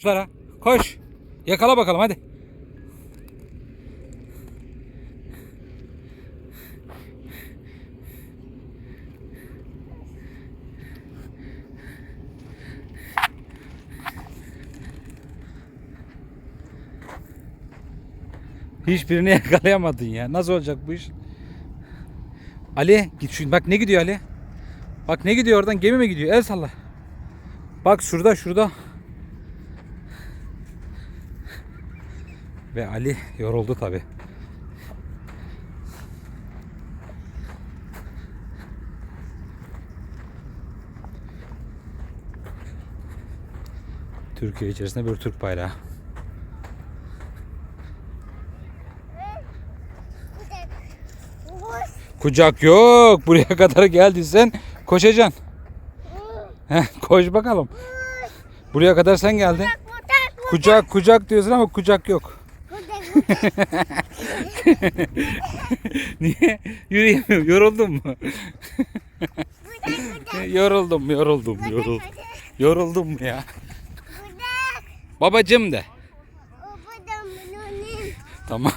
Kuşlara koş. Yakala bakalım hadi. Hiçbirini yakalayamadın ya. Nasıl olacak bu iş? Ali git şu bak ne gidiyor Ali? Bak ne gidiyor oradan gemi mi gidiyor? El salla. Bak şurada şurada. Ve Ali yoruldu tabi. Türkiye içerisinde bir Türk bayrağı. Kucak yok. Buraya kadar geldiysen koşacaksın. Heh, koş bakalım. Buraya kadar sen geldin. Kucak kucak diyorsun ama kucak yok. Niye? Yürüyemiyorum. Yoruldun mu? yoruldum, yoruldum, yoruldum. Yoruldum mu ya? Babacım de. Tamam.